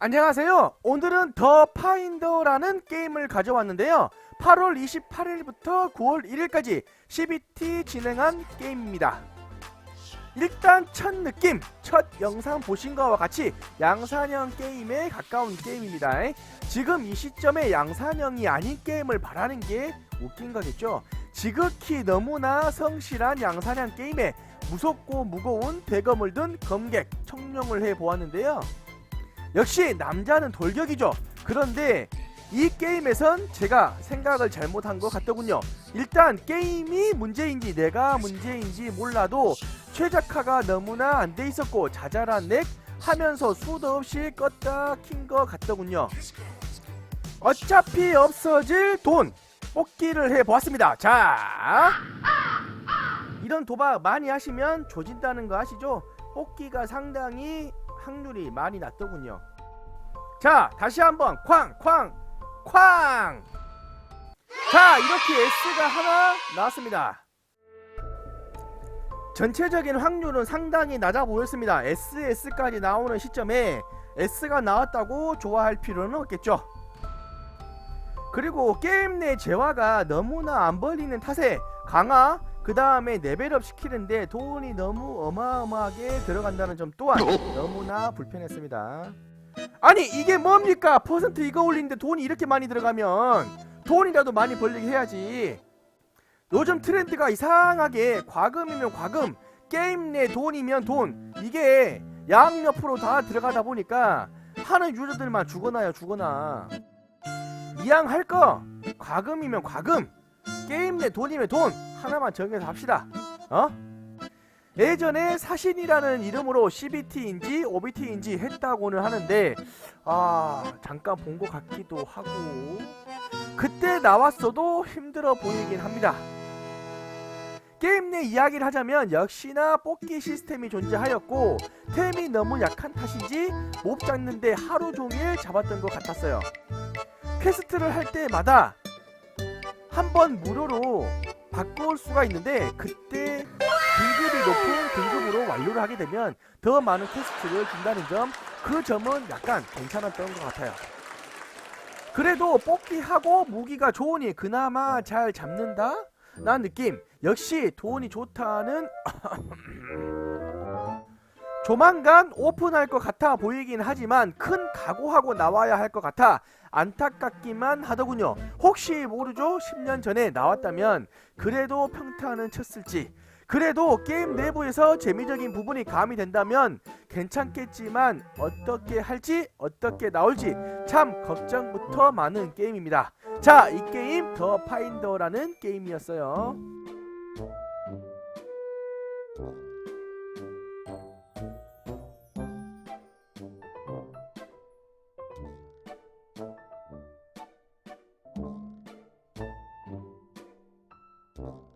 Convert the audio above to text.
안녕하세요. 오늘은 더 파인더라는 게임을 가져왔는데요. 8월 28일부터 9월 1일까지 CBT 진행한 게임입니다. 일단 첫 느낌, 첫 영상 보신 거와 같이 양산형 게임에 가까운 게임입니다. 지금 이 시점에 양산형이 아닌 게임을 바라는 게 웃긴 거겠죠. 지극히 너무나 성실한 양산형 게임에 무섭고 무거운 대검을 든 검객 청룡을 해 보았는데요. 역시 남자는 돌격이죠. 그런데 이 게임에선 제가 생각을 잘못한 것 같더군요. 일단 게임이 문제인지 내가 문제인지 몰라도 최적화가 너무나 안 돼 있었고 자잘한 렉 하면서 수도 없이 껐다 킨 것 같더군요. 어차피 없어질 돈 뽑기를 해보았습니다. 자, 이런 도박 많이 하시면 조진다는 거 아시죠? 뽑기가 상당히 확률이 많이 낮더군요. 자, 다시 한번 쾅, 쾅, 쾅. 자, 이렇게 S가 하나 나왔습니다. 전체적인 확률은 상당히 낮아 보였습니다. SS까지 나오는 시점에 S가 나왔다고 좋아할 필요는 없겠죠. 그리고 게임 내 재화가 너무나 안 벌리는 탓에 강화 그 다음에 레벨업 시키는데 돈이 너무 어마어마하게 들어간다는 점 또한 너무나 불편했습니다. 아니 이게 뭡니까? 퍼센트 이거 올리는데 돈이 이렇게 많이 들어가면 돈이라도 많이 벌리게 해야지. 요즘 트렌드가 이상하게 과금이면 과금, 게임 내 돈이면 돈 이게 양옆으로 다 들어가다 보니까 하는 유저들만 죽어나요 죽어나. 이왕 할거 과금이면 과금, 게임 내 돈이면 돈 하나만 정해서 합시다. 어? 예전에 사신이라는 이름으로 CBT인지 OBT인지 했다고는 하는데 아 잠깐 본 것 같기도 하고 그때 나왔어도 힘들어 보이긴 합니다. 게임 내 이야기를 하자면 역시나 뽑기 시스템이 존재하였고 템이 너무 약한 탓인지 몹 잡는데 하루 종일 잡았던 것 같았어요. 퀘스트를 할 때마다 한 번 무료로 바꿀 수가 있는데 그때 등급이 높은 등급으로 완료를 하게 되면 더 많은 퀘스트를 준다는 점 그 점은 약간 괜찮았던 것 같아요. 그래도 뽑기하고 무기가 좋으니 그나마 잘 잡는다? 라는 느낌 역시 돈이 좋다는 조만간 오픈할 것 같아 보이긴 하지만 큰 각오하고 나와야 할 것 같아 안타깝기만 하더군요. 혹시 모르죠? 10년 전에 나왔다면 그래도 평타는 쳤을지. 그래도 게임 내부에서 재미적인 부분이 가미된다면 괜찮겠지만 어떻게 할지 어떻게 나올지 참 걱정부터 많은 게임입니다. 자, 이 게임 더 파인더라는 게임이었어요. Bye.